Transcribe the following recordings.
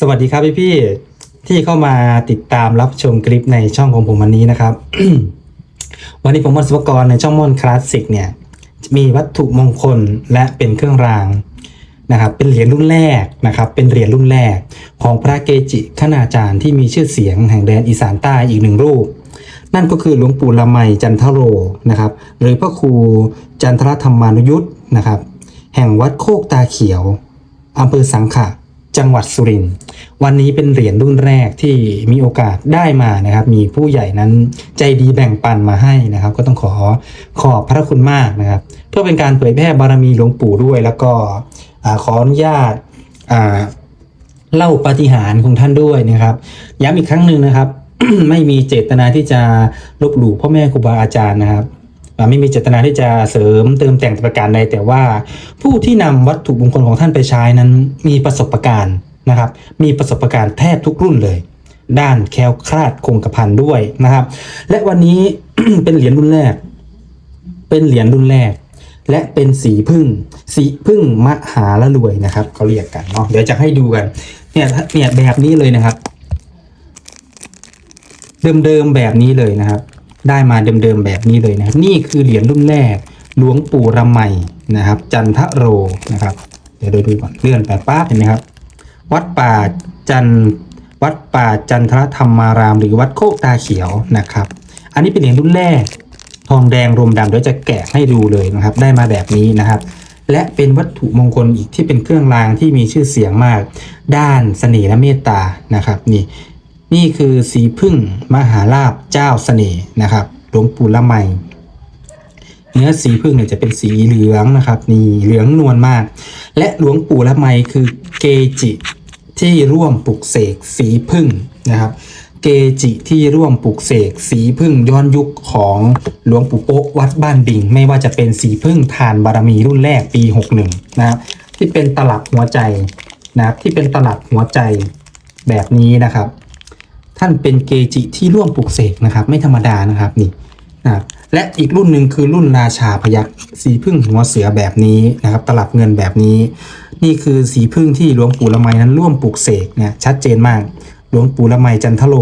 สวัสดีครับพี่พี่ที่เข้ามาติดตามรับชมคลิปในช่องของผมวันนี้นะครับ วันนี้ผมมอนสวกรในช่องมอนคลาสสิกเนี่ยมีวัตถุมงคลและเป็นเครื่องรางนะครับ เป็นเหรียญรุ่นแรกนะครับ เป็นเหรียญรุ่นแรกของพระเกจิคณาจารย์ที่มีชื่อเสียงแห่งแดนอีสานใต้อีกหนึ่งรูป นั่นก็คือหลวงปู่ละไมจันทโรนะครับ หรือพระครูจันทรธรรมานุยุทธ์นะครับ แห่งวัดโคกตาเขียวอำเภอสังขะ จังหวัดสุรินทร์วันนี้เป็นเหรียญรุ่นแรกที่มีโอกาสได้มานะครับ มีผู้ใหญ่นั้นใจดีแบ่งปันมาให้นะครับ ก็ต้องขอขอบพระคุณมากนะครับ เพื่อเป็นการเผยแพร่บารมีหลวงปู่ด้วย แล้วก็ขออนุญาตเล่าปาฏิหาริย์ของท่านด้วยนะครับ ย้ำอีกครั้งหนึ่งนะครับ ไม่มีเจตนาที่จะลบหลู่พ่อแม่ครูบาอาจารย์นะครับ ไม่มีเจตนาที่จะเสริมเติมแต่งประการใดแต่ว่าผู้ที่นำวัตถุมงคลของท่านไปใช้นั้นมีประสบการณ์นะครับ มีประสบการณ์แทบทุกรุ่นเลย ด้านแคล้วคลาดคงกระพันด้วยนะครับ และวันนี้เป็นเหรียญรุ่นแรก เป็นเหรียญรุ่นแรก และเป็นสีพึ่ง สีพึ่งมหาละรวยนะครับเขาเรียกกันเนาะเดี๋ยวจะให้ดูกันเนี่ยเนี่ยแบบนี้เลยนะครับ เดิมๆแบบนี้เลยนะครับ ได้มาเดิมๆแบบนี้เลยนะครับ นี่คือเหรียญรุ่นแรกหลวงปู่ระไมนะครับ จันทโรนะครับ เดี๋ยวดูดูก่อนเลื่อนไปป๊าเห็นไหมครับ วัดป่าจันวัดป่าจันทรธรรมาราม หรือวัดโคกตาเขียวนะครับ อันนี้เป็นเหรียญรุ่นแรก ทองแดงรวมดำเดี๋ยวจะแกะให้ดูเลยนะครับ ได้มาแบบนี้นะครับ และเป็นวัตถุมงคลอีกที่เป็นเครื่องรางที่มีชื่อเสียงมาก ด้านเสน่ห์และเมตตานะครับ นี่ นี่คือสีพึ่งมหาลาบเจ้าเสน่ห์นะครับหลวงปู่ละไมเนื้อสีพึ่งเนี่ยจะเป็นสีเหลืองนะครับนี่เหลืองนวลมาก และหลวงปู่ละไมคือเกจิที่ร่วมปลุกเสกสีพึ่งนะครับ เกจิที่ร่วมปลุกเสกสีพึ่งย้อนยุคของหลวงปู่โป๊ะวัดบ้านบิง ไม่ว่าจะเป็นสีพึ่งทานบารมีรุ่นแรกปี 61 นะครับที่เป็นตลับหัวใจนะครับที่เป็นตลับหัวใจแบบนี้นะครับ ท่านเป็นเกจิที่ร่วมปลุกเสกนะครับ ไม่ธรรมดานะครับนี่นะและอีกรุ่นหนึ่งคือรุ่นราชาพยักษ์สีพึ่งหัวเสือแบบนี้นะครับ ตลับเงินแบบนี้ นี่คือสีพึ่งที่หลวงปู่ละไมนั้นร่วมปลุกเสกเนี่ยชัดเจนมากหลวงปู่ละไมจันทโล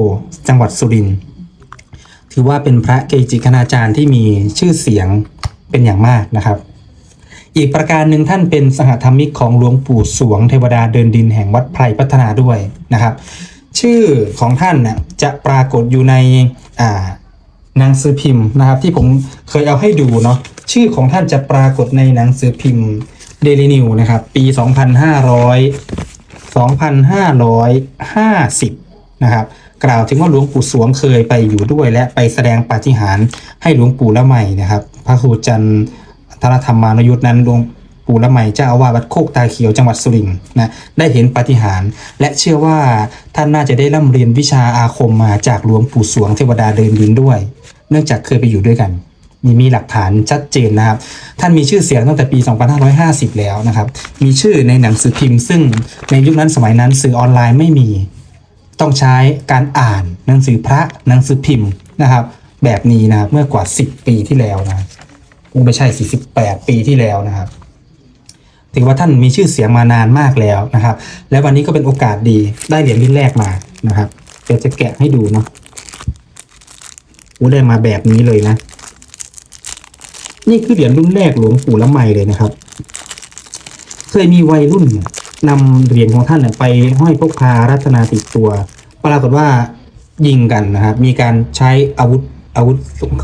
จังหวัดสุรินทร์ถือว่าเป็นพระเกจิคณาจารย์ที่มีชื่อเสียงเป็นอย่างมากนะครับ อีกประการหนึ่งท่านเป็นสหธรรมิกของหลวงปู่สวงเทวดาเดินดินแห่งวัดไพรพัฒนาด้วยนะครับ ชื่อของท่านน่ะจะปรากฏอยู่ในอ่าหนังสือพิมพ์นะครับ ที่ผมเคยเอาให้ดูเนาะชื่อของท่านจะปรากฏในหนังสือพิมพ์เดลินิวนะครับ ปี 2500 2550 นะครับ กล่าวถึงว่าหลวงปู่สวงเคยไปอยู่ด้วยและไปแสดงปาฏิหาริย์ให้หลวงปู่ละไมนะครับ พระครูจันทรธรรมานยุทธนั้นหลวง ปู่ละไมเจ้าอาวาสวัดโคกตาเขียวจังหวัดสุรินทร์นะได้เห็นปาฏิหาริย์และเชื่อว่าท่านน่าจะได้ร่ำเรียนวิชาอาคมมาจากหลวงปู่สวงเทวดาเดินดินด้วย เนื่องจากเคยไปอยู่ด้วยกันมีมีหลักฐานชัดเจนนะครับ ท่านมีชื่อเสียงตั้งแต่ปี 2550 แล้วนะครับ มีชื่อในหนังสือพิมพ์ ซึ่งในยุคนั้นสมัยนั้นสื่อออนไลน์ไม่มี ต้องใช้การอ่านหนังสือพระหนังสือพิมพ์นะครับ แบบนี้นะครับเมื่อกว่า 10 ปีที่แล้วนะคงไม่ใช่ 48 ปีที่แล้วนะครับ ถือว่าท่านมีชื่อเสียงมานานมากแล้วนะครับ และวันนี้ก็เป็นโอกาสดีได้เหรียญรุ่นแรกมานะครับเดี๋ยวจะแกะให้ดูเนาะโอ้ได้มาแบบนี้เลยนะ นี่คือเหรียญรุ่นแรกหลวงปู่ละไมเลยนะครับ เคยมีวัยรุ่นนี่ยนำเหรียญของท่านไปห้อยพกพารัตนาติดตัวปรากฏว่ายิงกันนะครับ มีการใช้อาวุธอาวุธ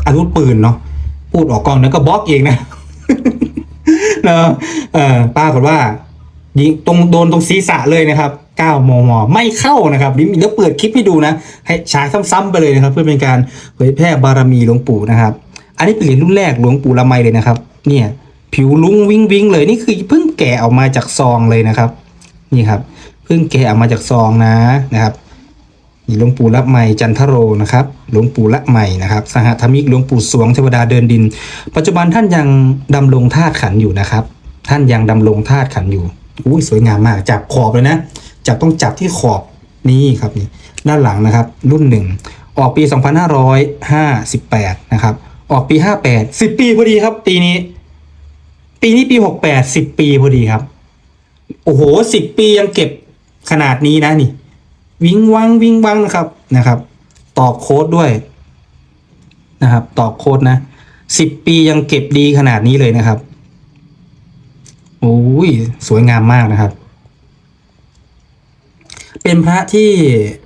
อาวุธปืนเนาะพูดออกกองแล้วก็บล็อกเองนะ เนอะเออปรากฏว่ายิงตรงโดนตรงศีรษะเลยนะครับ9มมไม่เข้านะครับเดี๋ยวเดี๋ยวเปิดคลิปให้ดูนะ ให้ฉายซ้ำๆไปเลยนะครับ เพื่อเป็นการเผยแพร่บารมีหลวงปู่นะครับ อันนี้เป็นเหรียญรุ่นแรกหลวงปู่ละไมเลยนะครับ เนี่ย ผิวลุ้งวิงวิงเลยนี่คือเพิ่งแกะออกมาจากซองเลยนะครับ นี่ครับ เพิ่งแกะออกมาจากซองนะนะครับ นี่หลวงปู่ละไมจันทโรนะครับ หลวงปู่ละไมนะครับ สหธรรมิกหลวงปู่สวงเทวดาเดินดิน ปัจจุบันท่านยังดำรงธาตุขันอยู่นะครับ ท่านยังดำรงธาตุขันอยู่อุ้ยสวยงามมาก จับขอบเลยนะ จับต้องจับที่ขอบนี่ครับนี่ด้านหลังนะครับ รุ่นหนึ่งออกปี 2558 นะครับ ออกปี 58 10 ปีพอดีครับ ปีนี้ ปีนี้ปี 68 10 ปีพอดีครับ โอ้โห 10 ปียังเก็บขนาดนี้นะนี่ วิงวังวิงวังนะครับนะครับ ตอกโค้ดด้วยนะครับ ตอกโค้ดนะสิบปียังเก็บดีขนาดนี้เลยนะครับโอ้ยสวยงามมากนะครับ เป็นพระที่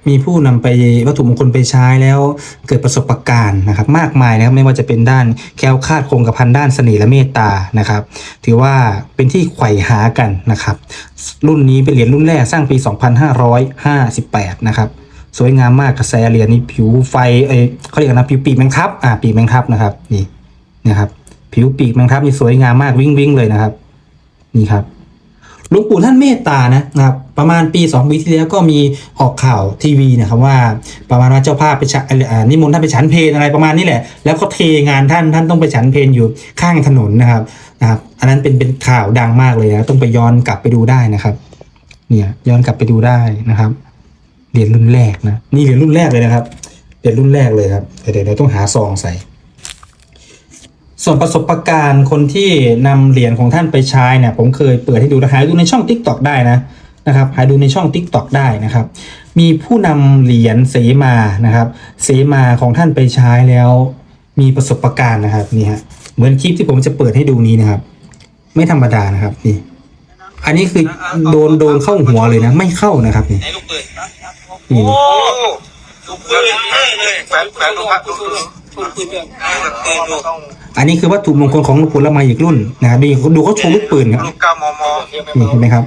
มีผู้นำไปวัตถุมงคลไปใช้แล้วเกิดประสบการณ์นะครับ มากมายนะครับไม่ว่าจะเป็นด้านแคล้วคลาดคงกระพันด้านเสน่ห์และเมตตานะครับ ถือว่าเป็นที่ไขว่หากันนะครับ รุ่นนี้เป็นเหรียญรุ่นแรกสร้างปี 2558 นะครับสวยงามมากกระแสเหรียญนี้ผิวไฟเอ้ยเขาเรียกกันนะผิวปีกแมงทับอ่าปีกแมงทับนะครับนี่นะครับ ผิวปีกแมงทับนี่สวยงามมากวิ่งวิ่งเลยนะครับ นี่ครับ หลวงปู่ท่านเมตตานะนะครับประมาณปีสองปีที่แล้วก็มีออกข่าวทีวีนะครับว่าประมาณว่าเจ้าภาพไปฉันนิมนต์ท่านไปฉันเพลอะไรประมาณนี้แหละ แล้วก็เทงานท่านท่านต้องไปฉันเพลอยู่ข้างถนนนะครับนะครับ อันนั้นเป็นเป็นข่าวดังมากเลยนะต้องไปย้อนกลับไปดูได้นะครับ เนี่ยย้อนกลับไปดูได้นะครับเหรียญรุ่นแรกนะนี่เหรียญรุ่นแรกเลยนะครับเหรียญรุ่นแรกเลยครับเดี๋ยวเดี๋ยวต้องหาซองใส่ ส่วนประสบการณ์คนที่นำเหรียญของท่านไปใช้เนี่ยผมเคยเปิดให้ดูนะหาดูในช่อง Tik t o อกได้นะนะครับหาดูในช่อง Tik t o อกได้นะครับ มีผู้นำเหรียญเสมานะครับ เสมาของท่านไปใช้แล้ว มีประสบการณ์นะครับนี่ฮะเหมือนคลิปที่ผมจะเปิดให้ดูนี้นะครับ ไม่ธรรมดานะครับนี่ อันนี้คือโดนโดนเข้าหัวเลยนะ ไม่เข้านะครับนี่ไหนลูกปืนนี่โอ้ลูกปืนเลยแฟนแฟนดูพระดูดูลูกปืนแบบปืนดู อันนี้คือวัตถุมงคลของหลวงปู่ละไมอีกรุ่นนะครับนี่ดูเขาโชว์ลูกปืนครับลูกเก้ามมนี่เห็นไหมครับ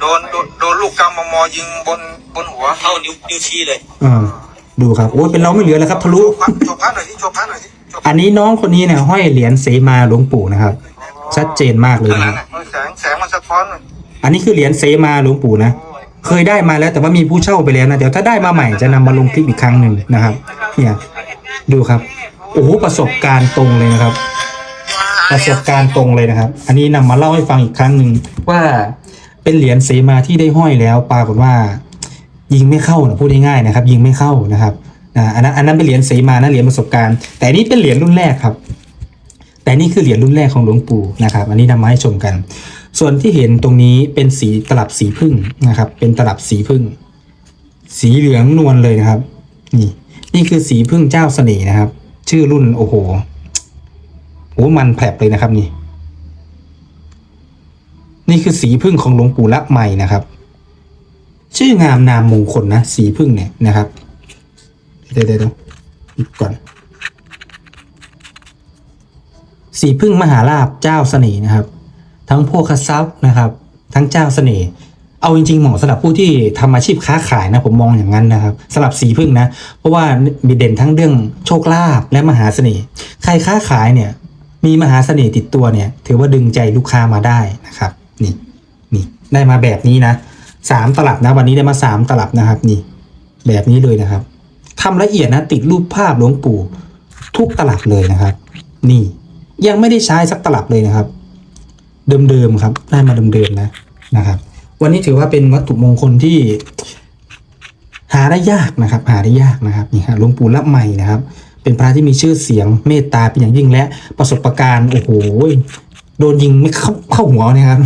โดนโดนโดนลูกเก้ามมยิงบนบนหัวเท่านิ้วนิ้วชี้เลยอ่าดูครับโอ้ยเป็นเราไม่เหลือแล้วครับทะลุพัดโชว์พระหน่อยที่โชว์พระหน่อยที่โชว์อันนี้น้องคนนี้เนี่ยห้อยเหรียญเสมาหลวงปู่นะครับ ชัดเจนมากเลยนั่นนะครับน่ะแสงแสงมันสะท้อนอันนี้คือเหรียญเสมาหลวงปู่นะเคยได้มาแล้วแต่ว่ามีผู้เช่าไปแล้วนะเดี๋ยวถ้าได้มาใหม่จะนำมาลงคลิปอีกครั้งหนึ่งนะครับ เนี่ยดูครับ โอ้โหประสบการณ์ตรงเลยนะครับ ประสบการณ์ตรงเลยนะครับ อันนี้นำมาเล่าให้ฟังอีกครั้งหนึ่งว่าเป็นเหรียญเสมาที่ได้ห้อยแล้วปรากฏว่า ยิงไม่เข้านะพูดง่ายๆนะครับ ยิงไม่เข้านะครับอันนั้นอันนั้นเป็นเหรียญเสมานะเหรียญประสบการณ์ แต่นี้เป็นเหรียญรุ่นแรกครับ แต่นี่คือเหรียญรุ่นแรกของหลวงปู่นะครับ อันนี้นำมาให้ชมกัน ส่วนที่เห็นตรงนี้เป็นสีตลับสีพึ่งนะครับ เป็นตลับสีพึ่ง สีเหลืองนวลเลยนะครับ นี่ นี่คือสีพึ่งเจ้าเสน่ห์นะครับ ชื่อรุ่นโอ้โหโอ้มันแผลบเลยนะครับนี่ นี่คือสีพึ่งของหลวงปู่ละไมนะครับ ชื่องามนามมงคลนะสีพึ่งเนี่ยนะครับเดี๋ยวเดี๋ยวเดี๋ยวหยิบก่อน สีพึ่งมหาลาภเจ้าเสน่ห์นะครับ ทั้งพวกทรัพย์นะครับ ทั้งเจ้าเสน่ห์ เอาจริงๆเหมาะสำหรับผู้ที่ทำอาชีพค้าขายนะผมมองอย่างนั้นนะครับสำหรับสีพึ่งนะ เพราะว่ามีเด่นทั้งเรื่องโชคลาภและมหาเสน่ห์ใครค้าขายเนี่ยมีมหาเสน่ห์ติดตัวเนี่ย ถือว่าดึงใจลูกค้ามาได้นะครับ นี่นี่ได้มาแบบนี้นะสามตลับนะวันนี้ได้มาสามตลับนะครับนี่ แบบนี้เลยนะครับทำละเอียดนะติดรูปภาพหลวงปู่ทุกตลับเลยนะครับ นี่ยังไม่ได้ใช้สักตลับเลยนะครับ เดิมๆครับ ได้มาเดิมๆนะนะครับ วันนี้ถือว่าเป็นวัตถุมงคลที่ หาได้ยากนะครับ หาได้ยากนะครับนี่ฮะหลวงปู่ละไมนะครับ เป็นพระที่มีชื่อเสียงเมตตาเป็นอย่างยิ่งและ ประสบะการณ์โอ้โหโดนยิงไม่เข้าเข้าหัวนะครับ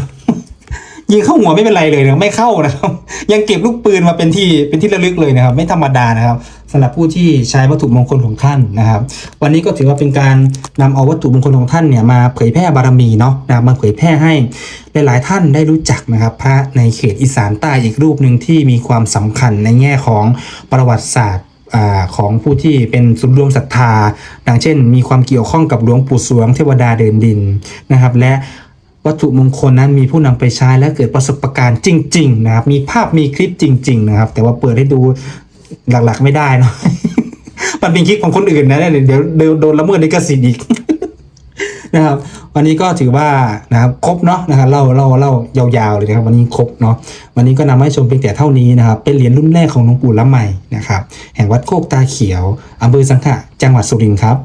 ยิงเข้าหัวไม่เป็นไรเลยนะไม่เข้านะครับ ยังเก็บลูกปืนมาเป็นที่เป็นที่ระลึกเลยนะครับ ไม่ธรรมดานะครับ สำหรับผู้ที่ใช้วัตถุมงคลของท่านนะครับ วันนี้ก็ถือว่าเป็นการนำเอาวัตถุมงคลของท่านเนี่ยมาเผยแพร่บารมีเนาะนะมาเผยแพร่ให้หลายๆท่านได้รู้จักนะครับ พระในเขตอีสานใต้อีกรูปหนึ่งที่มีความสำคัญในแง่ของประวัติศาสตร์อของผู้ที่เป็นศูนย์รวมศรัทธา ดังเช่น มีความเกี่ยวข้องกับหลวงปู่สวงเทวดาเดินดินนะครับ และวัตถุมงคลนั้นมีผู้นำไปใช้และเกิดประสบการณ์จริง ๆ นะครับ มีภาพมีคลิปจริง ๆ นะครับ แต่ว่าเปิดให้ดู หลักๆไม่ได้เนาะมันเป็นคลิปของคนอื่นนะเดี๋ยวเดี๋ยวโดนละเมิดลิขสิทธิ์อีกนะครับ วันนี้ก็ถือว่านะครับครบเนาะนะครับเล่าเล่าเล่ายาวๆเลยนะครับ วันนี้ครบเนาะวันนี้ก็นำมาให้ชมเพียงแต่เท่านี้นะครับ เป็นเหรียญรุ่นแรกของหลวงปู่ละใหม่นะครับ แห่งวัดโคกตาเขียวอำเภอสังขะจังหวัดสุรินทร์ครับ